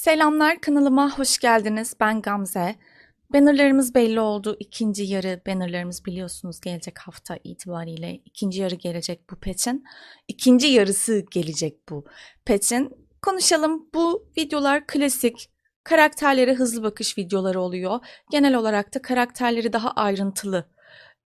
Selamlar kanalıma hoş geldiniz. Ben Gamze. Bannerlarımız belli oldu. İkinci yarı bannerlarımız biliyorsunuz gelecek hafta itibariyle ikinci yarı gelecek bu patch'in. İkinci yarısı gelecek bu patch'in. Konuşalım. Bu videolar klasik karakterlere hızlı bakış videoları oluyor. Genel olarak da karakterleri daha ayrıntılı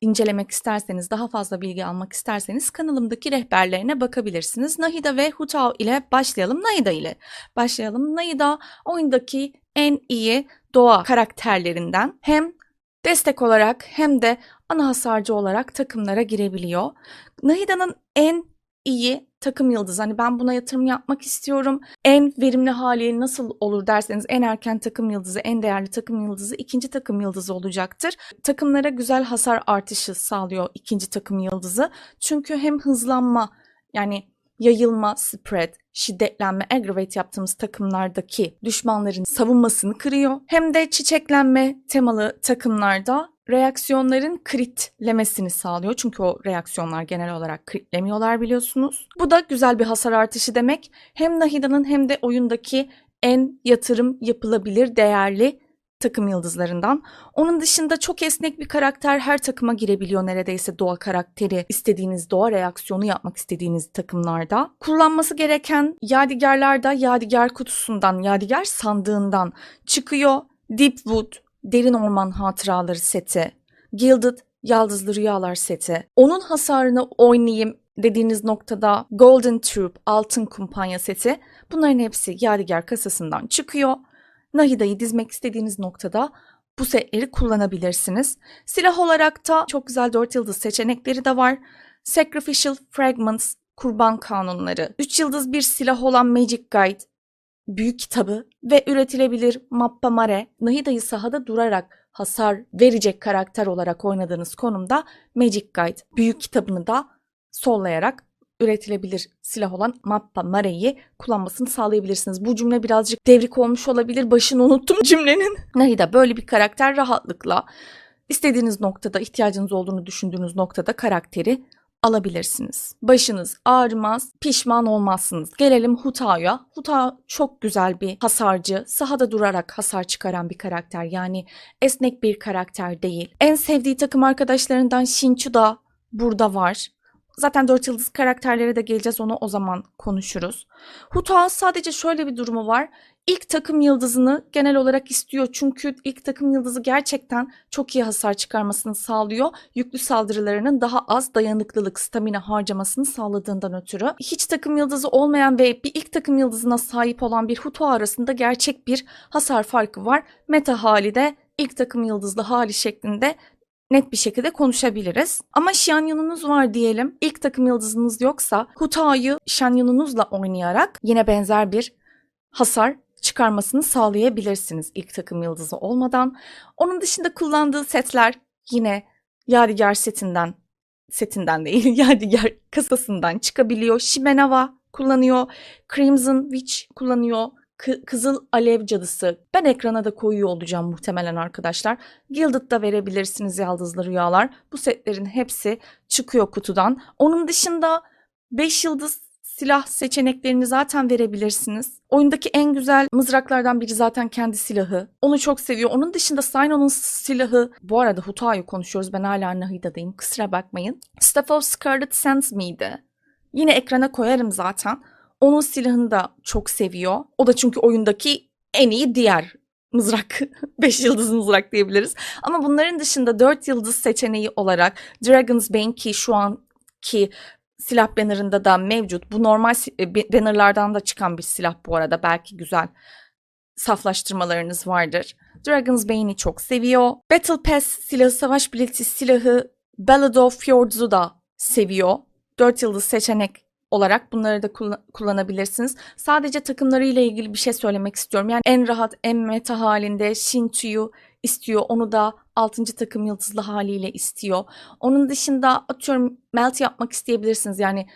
incelemek isterseniz, daha fazla bilgi almak isterseniz kanalımdaki rehberlerine bakabilirsiniz. Nahida ve Hutao ile başlayalım. Nahida ile başlayalım. Nahida oyundaki en iyi doğa karakterlerinden hem destek olarak hem de ana hasarcı olarak takımlara girebiliyor. Nahida'nın en iyi takım yıldızı. Hani ben buna yatırım yapmak istiyorum. En verimli hali nasıl olur derseniz en erken takım yıldızı, en değerli takım yıldızı ikinci takım yıldızı olacaktır. Takımlara güzel hasar artışı sağlıyor ikinci takım yıldızı. Çünkü hem hızlanma yani yayılma, spread, şiddetlenme, aggravate yaptığımız takımlardaki düşmanların savunmasını kırıyor. Hem de çiçeklenme temalı takımlarda reaksiyonların kritlemesini sağlıyor. Çünkü o reaksiyonlar genel olarak kritlemiyorlar biliyorsunuz. Bu da güzel bir hasar artışı demek. Hem Nahida'nın hem de oyundaki en yatırım yapılabilir değerli takım yıldızlarından. Onun dışında çok esnek bir karakter her takıma girebiliyor neredeyse doğa karakteri istediğiniz doğa reaksiyonu yapmak istediğiniz takımlarda. Kullanması gereken yadigarlar da yadigar kutusundan, yadigar sandığından çıkıyor. Deepwood, Derin Orman Hatıraları seti, Gilded Yaldızlı Rüyalar seti. Onun hasarını oynayayım dediğiniz noktada Golden Troop Altın Kumpanya seti. Bunların hepsi Yadigar kasasından çıkıyor. Nahida'yı dizmek istediğiniz noktada bu setleri kullanabilirsiniz. Silah olarak da çok güzel 4 yıldız seçenekleri de var. Sacrificial Fragments, kurban kanunları, 3 yıldız bir silah olan Magic Guide, büyük kitabı ve üretilebilir Mappa Mare, Nahida'yı sahada durarak hasar verecek karakter olarak oynadığınız konumda Magic Guide, büyük kitabını da sollayarak üretilebilir silah olan Mappa Mare'yi kullanmasını sağlayabilirsiniz. Bu cümle birazcık devrik olmuş olabilir. Başını unuttum cümlenin. Nahida böyle bir karakter rahatlıkla istediğiniz noktada ihtiyacınız olduğunu düşündüğünüz noktada karakteri alabilirsiniz. Başınız ağrımaz, pişman olmazsınız. Gelelim Hutao'ya. Hutao çok güzel bir hasarcı, sahada durarak hasar çıkaran bir karakter. Yani esnek bir karakter değil. En sevdiği takım arkadaşlarından Shinchu da burada var. Zaten 4 yıldız karakterlere de geleceğiz onu o zaman konuşuruz. Hutao sadece şöyle bir durumu var. İlk takım yıldızını genel olarak istiyor. Çünkü ilk takım yıldızı gerçekten çok iyi hasar çıkarmasını sağlıyor. Yüklü saldırılarının daha az dayanıklılık, stamina harcamasını sağladığından ötürü. Hiç takım yıldızı olmayan ve bir ilk takım yıldızına sahip olan bir Hutao arasında gerçek bir hasar farkı var. Meta hali de ilk takım yıldızlı hali şeklinde net bir şekilde konuşabiliriz. Ama Xianyun'unuz var diyelim. İlk takım yıldızınız yoksa Hutao'yu Xianyun'unuzla oynayarak yine benzer bir hasar çıkarmasını sağlayabilirsiniz ilk takım yıldızı olmadan. Onun dışında kullandığı setler yine Yadigar setinden setinden değil Yadigar kasasından çıkabiliyor. Shimenawa kullanıyor. Crimson Witch kullanıyor. Kı- Kızıl Alev Cadısı. Ben ekrana da koyuyor olacağım muhtemelen arkadaşlar. Gilded'da verebilirsiniz Yaldızlı Rüyalar. Bu setlerin hepsi çıkıyor kutudan. Onun dışında 5 yıldız silah seçeneklerini zaten verebilirsiniz. Oyundaki en güzel mızraklardan biri zaten kendi silahı. Onu çok seviyor. Onun dışında Sino'nun silahı... Bu arada Hutao'yu konuşuyoruz. Ben hala Nahida'dayım. Kusura bakmayın. Staff of Scarlet Sands miydi? Yine ekrana koyarım zaten. Onun silahını da çok seviyor. O da çünkü oyundaki en iyi diğer mızrak. 5 yıldız mızrak diyebiliriz. Ama bunların dışında 4 yıldız seçeneği olarak Dragon's Bane ki şu anki silah bannerında da mevcut. Bu normal e, bannerlardan da çıkan bir silah bu arada. Belki güzel saflaştırmalarınız vardır. Dragon's Bane'i çok seviyor. Battle Pass silahı, savaş bileti silahı Ballad of Fjords'u da seviyor. 4 yıldız seçenek olarak bunları da kullan- kullanabilirsiniz. Sadece takımlarıyla ilgili bir şey söylemek istiyorum. Yani en rahat, en meta halinde Shinchu'yu istiyor. Onu da 6. takım yıldızlı haliyle istiyor. Onun dışında atıyorum melt yapmak isteyebilirsiniz. Yani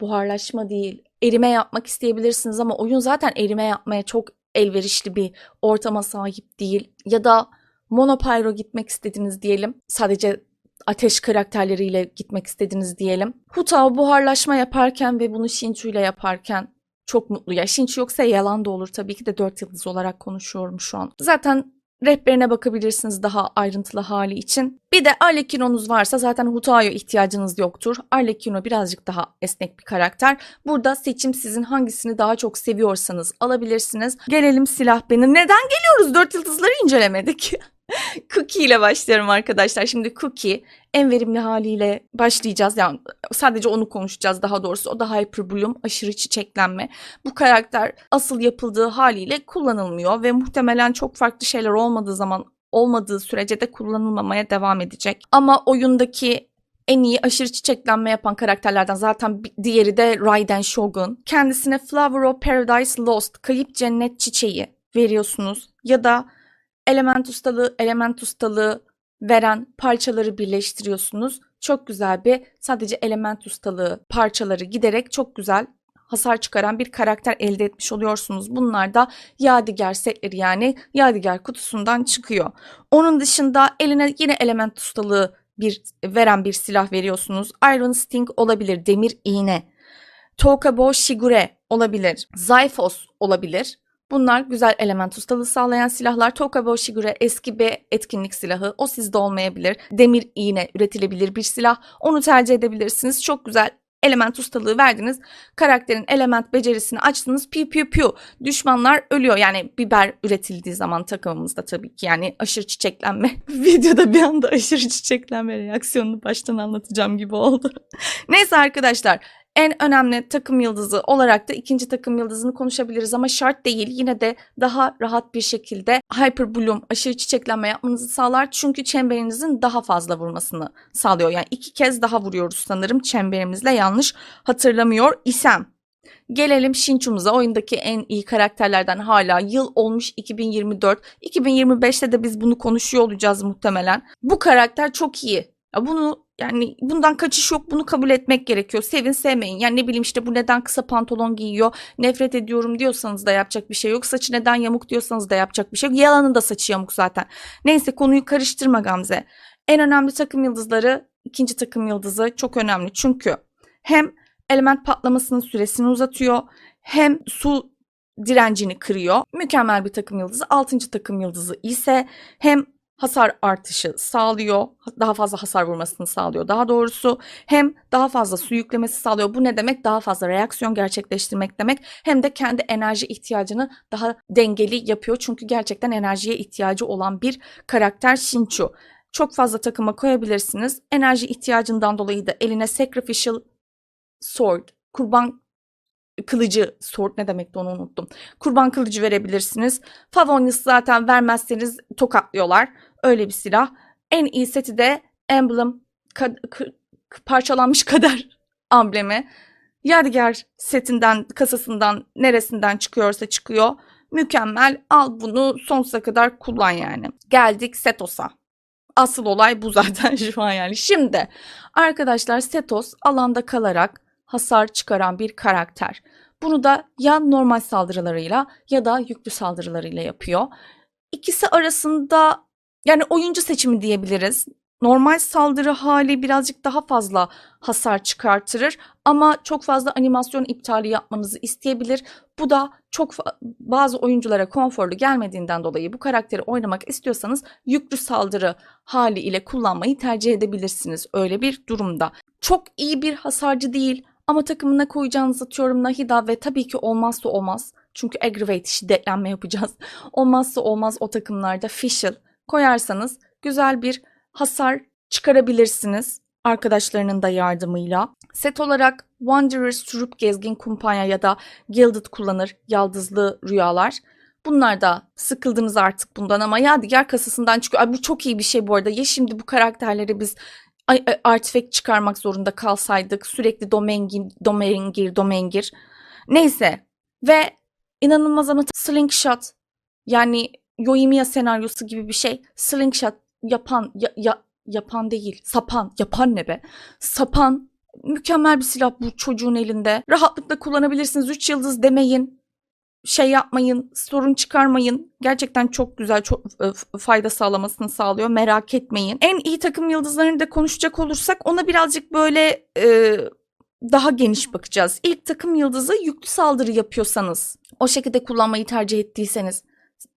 buharlaşma değil, erime yapmak isteyebilirsiniz ama oyun zaten erime yapmaya çok elverişli bir ortama sahip değil. Ya da monopyro gitmek istediniz diyelim. Sadece ateş karakterleriyle gitmek istediniz diyelim. Hutao buharlaşma yaparken ve bunu Shinchu ile yaparken çok mutlu. Ya Shinchi yoksa yalan da olur tabii ki de 4 yıldız olarak konuşuyorum şu an. Zaten rehberine bakabilirsiniz daha ayrıntılı hali için. Bir de Arlecchino'nuz varsa zaten Hutao'ya ihtiyacınız yoktur. Arlecchino birazcık daha esnek bir karakter. Burada seçim sizin hangisini daha çok seviyorsanız alabilirsiniz. Gelelim silah benim. Neden geliyoruz? 4 yıldızları incelemedik. Cookie ile başlıyorum arkadaşlar. Şimdi Cookie en verimli haliyle başlayacağız. Yani sadece onu konuşacağız daha doğrusu. O da Hyper Bloom, aşırı çiçeklenme. Bu karakter asıl yapıldığı haliyle kullanılmıyor ve muhtemelen çok farklı şeyler olmadığı zaman olmadığı sürece de kullanılmamaya devam edecek. Ama oyundaki en iyi aşırı çiçeklenme yapan karakterlerden zaten bir- diğeri de Raiden Shogun. Kendisine Flower of Paradise Lost, kayıp cennet çiçeği veriyorsunuz ya da element ustalığı, element ustalığı veren parçaları birleştiriyorsunuz. Çok güzel bir sadece element ustalığı parçaları giderek çok güzel hasar çıkaran bir karakter elde etmiş oluyorsunuz. Bunlar da Yadigar setleri yani Yadigar kutusundan çıkıyor. Onun dışında eline yine element ustalığı bir veren bir silah veriyorsunuz. Iron Sting olabilir, demir iğne. Tokabo Shigure olabilir. Zyphos olabilir. Bunlar güzel element ustalığı sağlayan silahlar. Tokabo Shigure eski bir etkinlik silahı. O sizde olmayabilir. Demir iğne üretilebilir bir silah. Onu tercih edebilirsiniz. Çok güzel element ustalığı verdiniz. Karakterin element becerisini açtınız. Piu piu piu. Düşmanlar ölüyor. Yani biber üretildiği zaman takımımızda tabii ki. Yani aşırı çiçeklenme. Videoda bir anda aşırı çiçeklenme reaksiyonunu baştan anlatacağım gibi oldu. Neyse arkadaşlar en önemli takım yıldızı olarak da ikinci takım yıldızını konuşabiliriz ama şart değil. Yine de daha rahat bir şekilde Hyper Bloom aşırı çiçeklenme yapmanızı sağlar. Çünkü çemberinizin daha fazla vurmasını sağlıyor. Yani iki kez daha vuruyoruz sanırım çemberimizle yanlış hatırlamıyor isem. Gelelim Shinchu'muza. Oyundaki en iyi karakterlerden hala yıl olmuş 2024. 2025'te de biz bunu konuşuyor olacağız muhtemelen. Bu karakter çok iyi. Bunu yani bundan kaçış yok. Bunu kabul etmek gerekiyor. Sevin sevmeyin. Yani ne bileyim işte bu neden kısa pantolon giyiyor. Nefret ediyorum diyorsanız da yapacak bir şey yok. Saçı neden yamuk diyorsanız da yapacak bir şey yok. Yalanın da saçı yamuk zaten. Neyse konuyu karıştırma Gamze. En önemli takım yıldızları ikinci takım yıldızı çok önemli. Çünkü hem element patlamasının süresini uzatıyor hem su direncini kırıyor. Mükemmel bir takım yıldızı. Altıncı takım yıldızı ise hem hasar artışı sağlıyor. Daha fazla hasar vurmasını sağlıyor daha doğrusu. Hem daha fazla su yüklemesi sağlıyor. Bu ne demek? Daha fazla reaksiyon gerçekleştirmek demek. Hem de kendi enerji ihtiyacını daha dengeli yapıyor. Çünkü gerçekten enerjiye ihtiyacı olan bir karakter Shinchu. Çok fazla takıma koyabilirsiniz. Enerji ihtiyacından dolayı da eline Sacrificial Sword, kurban kılıcı sword ne demekti onu unuttum. Kurban kılıcı verebilirsiniz. Favonius zaten vermezseniz tokatlıyorlar. Öyle bir silah. En iyi seti de Emblem ka- k- parçalanmış kader amblemi. Yadigar setinden, kasasından, neresinden çıkıyorsa çıkıyor. Mükemmel. Al bunu sonsuza kadar kullan yani. Geldik Setos'a. Asıl olay bu zaten şu an yani. Şimdi arkadaşlar Setos alanda kalarak hasar çıkaran bir karakter. Bunu da ya normal saldırılarıyla ya da yüklü saldırılarıyla yapıyor. İkisi arasında yani oyuncu seçimi diyebiliriz. Normal saldırı hali birazcık daha fazla hasar çıkartırır ama çok fazla animasyon iptali yapmanızı isteyebilir. Bu da çok bazı oyunculara konforlu gelmediğinden dolayı bu karakteri oynamak istiyorsanız yüklü saldırı hali ile kullanmayı tercih edebilirsiniz öyle bir durumda. Çok iyi bir hasarcı değil ama takımına koyacağınız atıyorum Nahida ve tabii ki olmazsa olmaz. Çünkü aggravate şiddetlenme yapacağız. Olmazsa olmaz o takımlarda Fischl koyarsanız güzel bir hasar çıkarabilirsiniz arkadaşlarının da yardımıyla. Set olarak Wanderers, Troop, Gezgin Kumpanya ya da Gilded kullanır yaldızlı rüyalar. Bunlar da sıkıldınız artık bundan ama Yadigar kasasından çıkıyor. Ay bu çok iyi bir şey bu arada. Ya şimdi bu karakterleri biz artifact çıkarmak zorunda kalsaydık. Sürekli domengir, domengir, domengir. Neyse. Ve inanılmaz ama slingshot yani Yoimiya senaryosu gibi bir şey. Slingshot yapan ya, ya- yapan değil. Sapan. Yapan ne be? Sapan mükemmel bir silah bu çocuğun elinde. Rahatlıkla kullanabilirsiniz. 3 yıldız demeyin. Şey yapmayın, sorun çıkarmayın. Gerçekten çok güzel, çok e, fayda sağlamasını sağlıyor. Merak etmeyin. En iyi takım yıldızlarını da konuşacak olursak ona birazcık böyle e, daha geniş bakacağız. İlk takım yıldızı yüklü saldırı yapıyorsanız, o şekilde kullanmayı tercih ettiyseniz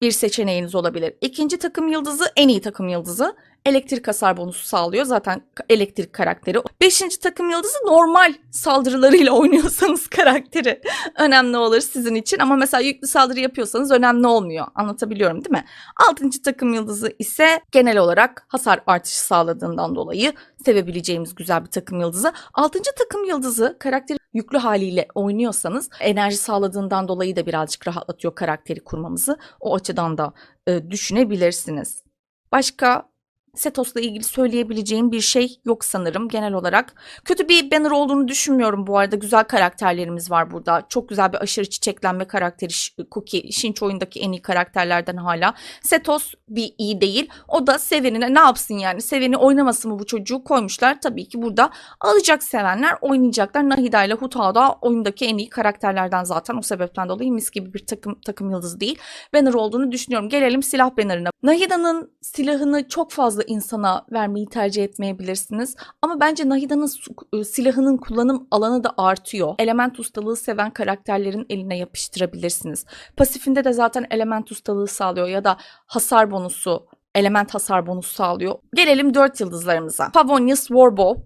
bir seçeneğiniz olabilir. İkinci takım yıldızı en iyi takım yıldızı. Elektrik hasar bonusu sağlıyor. Zaten elektrik karakteri. Beşinci takım yıldızı normal saldırılarıyla oynuyorsanız karakteri önemli olur sizin için. Ama mesela yüklü saldırı yapıyorsanız önemli olmuyor. Anlatabiliyorum değil mi? Altıncı takım yıldızı ise genel olarak hasar artışı sağladığından dolayı sevebileceğimiz güzel bir takım yıldızı. Altıncı takım yıldızı karakteri yüklü haliyle oynuyorsanız enerji sağladığından dolayı da birazcık rahatlatıyor karakteri kurmamızı. O açıdan da e, düşünebilirsiniz. Başka Setos'la ilgili söyleyebileceğim bir şey yok sanırım genel olarak. Kötü bir banner olduğunu düşünmüyorum bu arada. Güzel karakterlerimiz var burada. Çok güzel bir aşırı çiçeklenme karakteri Cookie. Shinch oyundaki en iyi karakterlerden hala. Setos bir iyi değil. O da sevenine ne yapsın yani? Seveni oynamasın mı bu çocuğu koymuşlar. Tabii ki burada alacak sevenler oynayacaklar. Nahida ile Hutao da oyundaki en iyi karakterlerden zaten. O sebepten dolayı mis gibi bir takım takım yıldızı değil. Banner olduğunu düşünüyorum. Gelelim silah bannerına. Nahida'nın silahını çok fazla insana vermeyi tercih etmeyebilirsiniz. Ama bence Nahida'nın e, silahının kullanım alanı da artıyor. Element ustalığı seven karakterlerin eline yapıştırabilirsiniz. Pasifinde de zaten element ustalığı sağlıyor ya da hasar bonusu, element hasar bonusu sağlıyor. Gelelim 4 yıldızlarımıza. Favonius Warbow.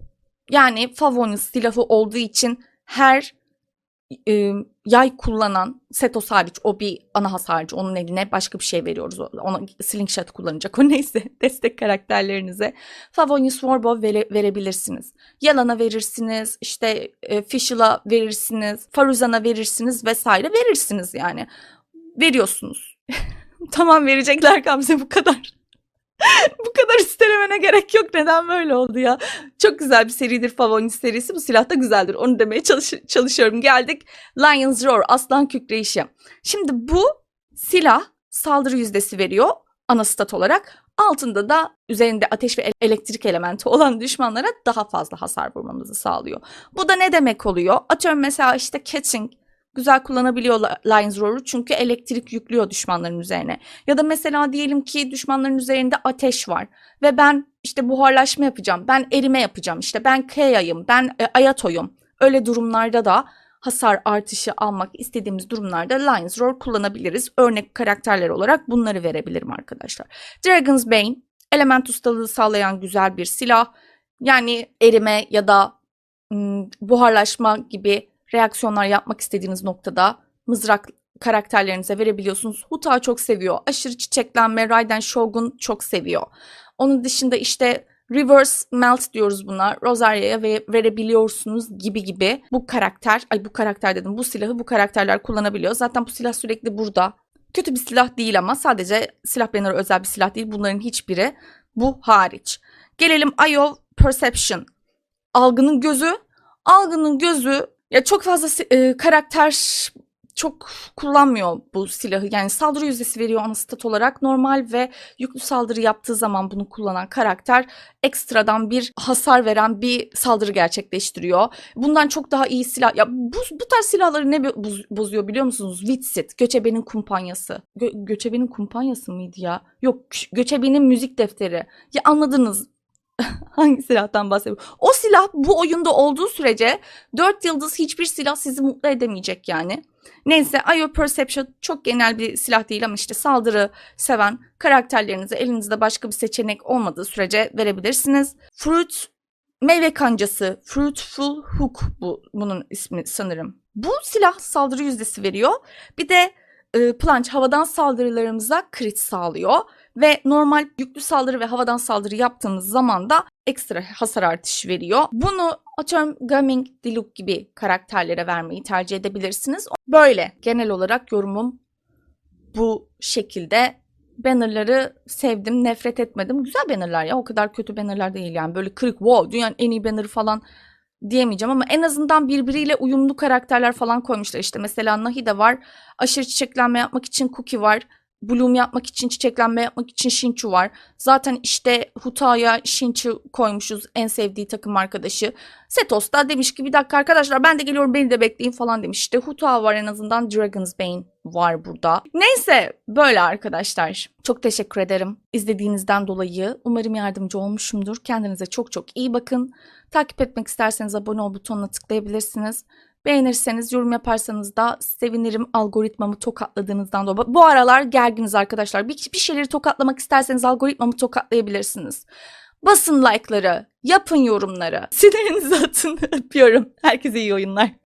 Yani Favonius silahı olduğu için her e, yay kullanan Setos hariç o bir ana hasarcı onun eline başka bir şey veriyoruz. Ona slingshot kullanacak o neyse destek karakterlerinize. Favonius Warbow vere, verebilirsiniz. Yalan'a verirsiniz işte e, Fischl'a verirsiniz Faruzan'a verirsiniz vesaire verirsiniz yani. Veriyorsunuz. Tamam verecekler Gamze bu kadar bu kadar üstelemene gerek yok. Neden böyle oldu ya? Çok güzel bir seridir Favonius serisi. Bu silah da güzeldir. Onu demeye çalış- çalışıyorum. Geldik Lion's Roar, aslan kükreyişi. Şimdi bu silah saldırı yüzdesi veriyor ana stat olarak. Altında da üzerinde ateş ve el- elektrik elementi olan düşmanlara daha fazla hasar vurmamızı sağlıyor. Bu da ne demek oluyor? Atıyorum mesela işte catching güzel kullanabiliyor La- Lion's Roar'u çünkü elektrik yüklüyor düşmanların üzerine. Ya da mesela diyelim ki düşmanların üzerinde ateş var ve ben işte buharlaşma yapacağım, ben erime yapacağım, işte ben Keiya'yım, ben e, Ayato'yum. Öyle durumlarda da hasar artışı almak istediğimiz durumlarda Lion's Roar kullanabiliriz. Örnek karakterler olarak bunları verebilirim arkadaşlar. Dragon's Bane, element ustalığı sağlayan güzel bir silah. Yani erime ya da buharlaşma gibi reaksiyonlar yapmak istediğiniz noktada mızrak karakterlerinize verebiliyorsunuz. Huta çok seviyor. Aşırı çiçeklenme Raiden Shogun çok seviyor. Onun dışında işte reverse melt diyoruz buna. Rosaria'ya ve verebiliyorsunuz gibi gibi. Bu karakter, ay bu karakter dedim. Bu silahı bu karakterler kullanabiliyor. Zaten bu silah sürekli burada. Kötü bir silah değil ama sadece silah banner'a özel bir silah değil. Bunların hiçbiri bu hariç. Gelelim of Perception. Algının gözü. Algının gözü ya çok fazla e, karakter çok kullanmıyor bu silahı. Yani saldırı yüzdesi veriyor ana stat olarak. Normal ve yüklü saldırı yaptığı zaman bunu kullanan karakter ekstradan bir hasar veren bir saldırı gerçekleştiriyor. Bundan çok daha iyi silah. Ya bu, bu tarz silahları ne boz- bozuyor biliyor musunuz? Witsit, Göçebe'nin kumpanyası. Gö- Göçebe'nin kumpanyası mıydı ya? Yok, Göçebe'nin müzik defteri. Ya anladınız hangi silahtan bahsediyorum? O silah bu oyunda olduğu sürece 4 yıldız hiçbir silah sizi mutlu edemeyecek yani. Neyse IO Perception çok genel bir silah değil ama işte saldırı seven karakterlerinize elinizde başka bir seçenek olmadığı sürece verebilirsiniz. Fruit meyve kancası Fruitful Hook bu bunun ismi sanırım. Bu silah saldırı yüzdesi veriyor. Bir de e, Plunge havadan saldırılarımıza crit sağlıyor ve normal yüklü saldırı ve havadan saldırı yaptığımız zaman da ekstra hasar artışı veriyor. Bunu atıyorum Gaming, Diluc gibi karakterlere vermeyi tercih edebilirsiniz. Böyle genel olarak yorumum bu şekilde. Bannerları sevdim, nefret etmedim. Güzel bannerlar ya. O kadar kötü bannerlar değil yani. Böyle kırık, wow dünyanın en iyi bannerı falan diyemeyeceğim ama en azından birbiriyle uyumlu karakterler falan koymuşlar. İşte mesela Nahida var. Aşırı çiçeklenme yapmak için Cookie var. Bloom yapmak için, çiçeklenme yapmak için Shinchu var. Zaten işte Huta'ya Shinchu koymuşuz en sevdiği takım arkadaşı. Setos da demiş ki bir dakika arkadaşlar ben de geliyorum beni de bekleyin falan demiş. İşte Huta var en azından Dragon's Bane var burada. Neyse böyle arkadaşlar. Çok teşekkür ederim izlediğinizden dolayı. Umarım yardımcı olmuşumdur. Kendinize çok çok iyi bakın. Takip etmek isterseniz abone ol butonuna tıklayabilirsiniz. Beğenirseniz, yorum yaparsanız da sevinirim algoritmamı tokatladığınızdan dolayı. Bu aralar gerginiz arkadaşlar. Bir, bir şeyleri tokatlamak isterseniz algoritmamı tokatlayabilirsiniz. Basın like'ları, yapın yorumları, sinirinizi atın. Öpüyorum. Herkese iyi oyunlar.